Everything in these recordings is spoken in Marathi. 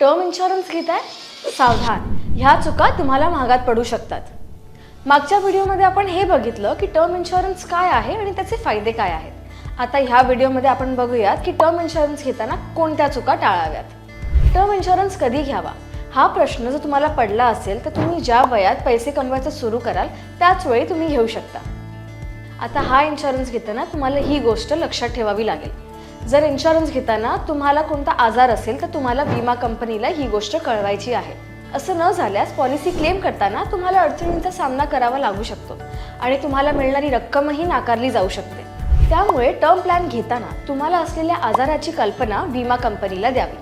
टर्म इन्शुरन्स घेताय सावधान. ह्या चुका तुम्हाला महागात पडू शकतात. मागच्या व्हिडिओमध्ये आपण हे बघितलं की टर्म इन्शुरन्स काय आहे आणि त्याचे फायदे काय आहेत. आता ह्या व्हिडिओमध्ये आपण बघूयात की टर्म इन्शुरन्स घेताना कोणत्या चुका टाळाव्यात. टर्म इन्शुरन्स कधी घ्यावा? हा प्रश्न जर तुम्हाला पडला असेल तर तुम्ही ज्या वयात पैसे कमवायचं सुरू कराल त्याच वेळी तुम्ही घेऊ शकता. आता हा इन्शुरन्स घेताना तुम्हाला ही गोष्ट लक्षात ठेवावी लागेल. जर इन्शुरन्स घेताना तुम्हाला कोणता आजार असेल तर तुम्हाला विमा कंपनीला ही गोष्ट कळवायची आहे. असं न झाल्यास पॉलिसी क्लेम करताना तुम्हाला अडचणींचा सामना करावा लागू शकतो आणि तुम्हाला मिळणारी रक्कमही नाकारली जाऊ शकते. त्यामुळे टर्म प्लॅन घेताना तुम्हाला असलेल्या आजाराची कल्पना विमा कंपनीला द्यावी.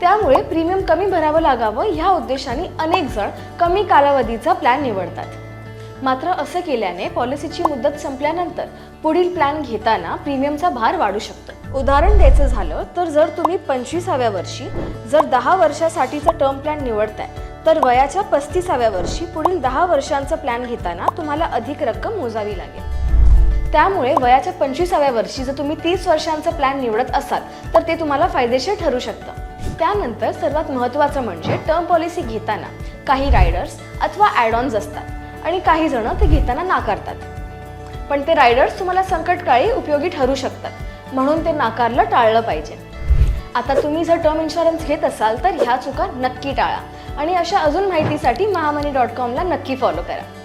त्यामुळे प्रीमियम कमी भरावं लागावं ह्या उद्देशाने अनेक जण कमी कालावधीचा प्लॅन निवडतात. मात्र असं केल्याने पॉलिसीची मुदत संपल्यानंतर पुढील प्लॅन घेताना प्रीमियमचा भार वाढू शकतो. उदाहरण द्यायचं झालं तर जर तुम्ही पंचवीसाव्या वर्षी जर दहा वर्षासाठीचा टर्म प्लॅन निवडताय तर वयाच्या पस्तीसाव्या वर्षी पुढील दहा वर्षांचा प्लॅन घेताना तुम्हाला अधिक रक्कम मोजावी लागेल. त्यामुळे वयाच्या पंचवीसाव्या वर्षी जर तुम्ही तीस वर्षांचा प्लॅन निवडत असाल तर ते तुम्हाला फायदेशीर ठरू शकतं. त्यानंतर सर्वात महत्त्वाचं म्हणजे टर्म पॉलिसी घेताना काही रायडर्स अथवा ॲड असतात. आणि काही जण ते घेताना नाकारतात. पण ते रायडर्स तुम्हाला संकटकाळी उपयोगी ठरू शकतात. म्हणून ते नाकारलं टाळलं पाहिजे. आता तुम्ही जर टर्म इन्शुरन्स घेत असाल तर ह्या चुका नक्की टाळा. आणि अशा अजून माहितीसाठी महामनी डॉट कॉमला नक्की फॉलो करा.